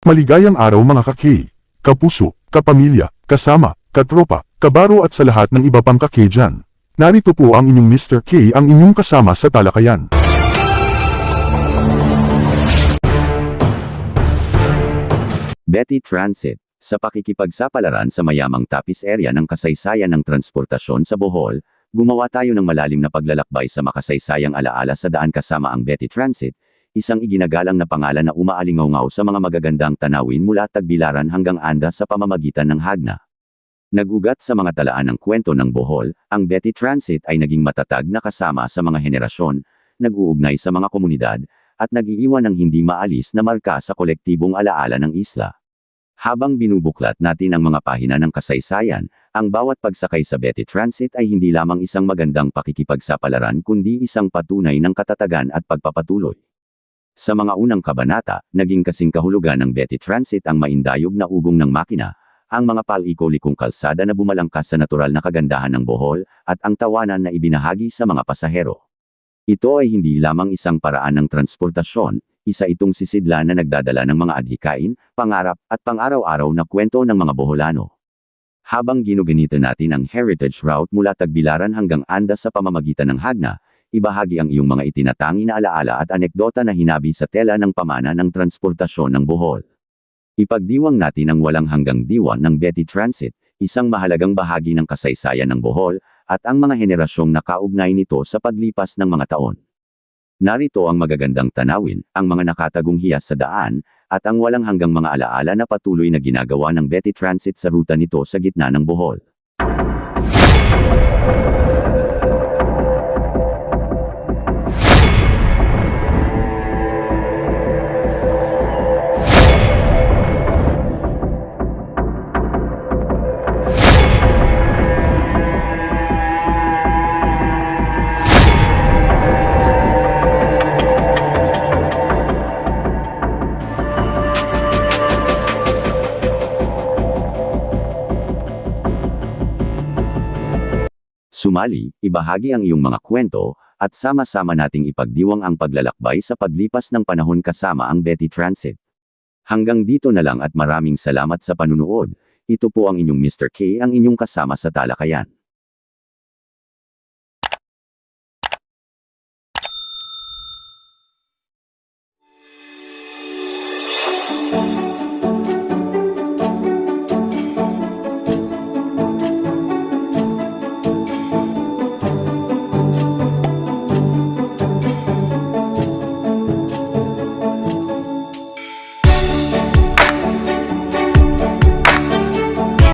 Maligayang araw mga kaki, kapuso, kapamilya, kasama, katropa, kabaro at sa lahat ng iba pang kaki dyan. Narito po ang inyong Mr. K ang inyong kasama sa talakayan. Betty Transit, sa pakikipagsapalaran sa mayamang tapis area ng kasaysayan ng transportasyon sa Bohol, gumawa tayo ng malalim na paglalakbay sa makasaysayang alaala sa daan kasama ang Betty Transit, isang iginagalang na pangalan na umaalingaw sa mga magagandang tanawin mula Tagbilaran hanggang Anda sa pamamagitan ng Hagna. Nagugat sa mga talaan ng kwento ng Bohol, ang Betty Transit ay naging matatag na kasama sa mga henerasyon, nag-uugnay sa mga komunidad, at nag-iiwan ng hindi maalis na marka sa kolektibong alaala ng isla. Habang binubuklat natin ang mga pahina ng kasaysayan, ang bawat pagsakay sa Betty Transit ay hindi lamang isang magandang pakikipagsapalaran kundi isang patunay ng katatagan at pagpapatuloy. Sa mga unang kabanata, naging kasing kahulugan ng Betty Transit ang maindayog na ugong ng makina, ang mga paliko-likong kalsada na bumalangkas sa natural na kagandahan ng Bohol, at ang tawanan na ibinahagi sa mga pasahero. Ito ay hindi lamang isang paraan ng transportasyon, isa itong sisidla na nagdadala ng mga adhikain, pangarap, at pang-araw-araw na kwento ng mga Boholano. Habang ginuganito natin ang heritage route mula Tagbilaran hanggang Anda sa pamamagitan ng Hagna, ibahagi ang iyong mga itinatangi na alaala at anekdota na hinabi sa tela ng pamana ng transportasyon ng Bohol. Ipagdiwang natin ang walang hanggang diwa ng Betty Transit, isang mahalagang bahagi ng kasaysayan ng Bohol, at ang mga henerasyong nakaugnay nito sa paglipas ng mga taon. Narito ang magagandang tanawin, ang mga nakatagong hiyas sa daan, at ang walang hanggang mga alaala na patuloy na ginagawa ng Betty Transit sa ruta nito sa gitna ng Bohol. Sumali, ibahagi ang iyong mga kwento, at sama-sama nating ipagdiwang ang paglalakbay sa paglipas ng panahon kasama ang Betty Transit. Hanggang dito na lang at maraming salamat sa panunood. Ito po ang inyong Mr. K ang inyong kasama sa talakayan.